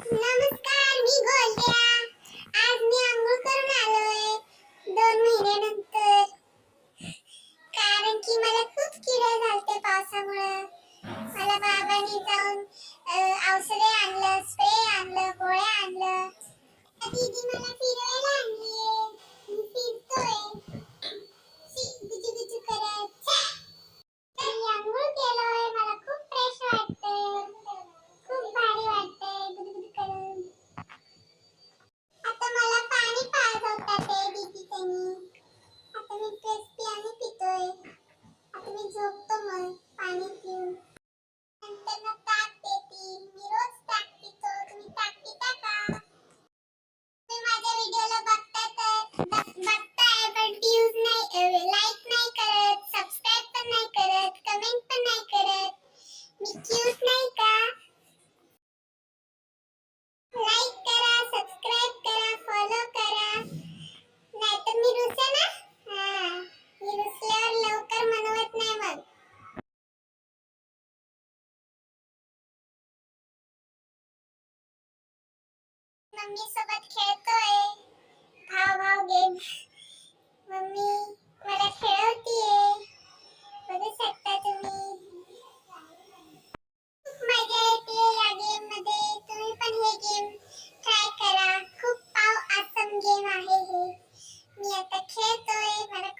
नमस्कार मी गोल्या. आज मी आंघोळ करून आलोय. दोन महिन्यानंतर. कारण की मला खूप किडे झालते पावसामुळे. मला बाबांनी जाऊन अ, औषधे आणलं स्प्रे आणलं गोळ्या आणलं. दीदी मला फिरवायला आणलीये. मी फिरतोय. गुजू गुजू करत. तर मी आंघोळ केलोय. मला खूप फ्रेश वाटतंय. झोपतो मग. पाणी पिऊन. मम्मी सोबत खेळतोय. भाव भाव गेम मम्मी मला खेळवतीये. बघू शकता तुम्ही. मजा येते या गेममध्ये. तुम्ही पण हे गेम ट्राय करा. खूप पाव आसम गेम आहे हे. मी आता खेळतोय. मला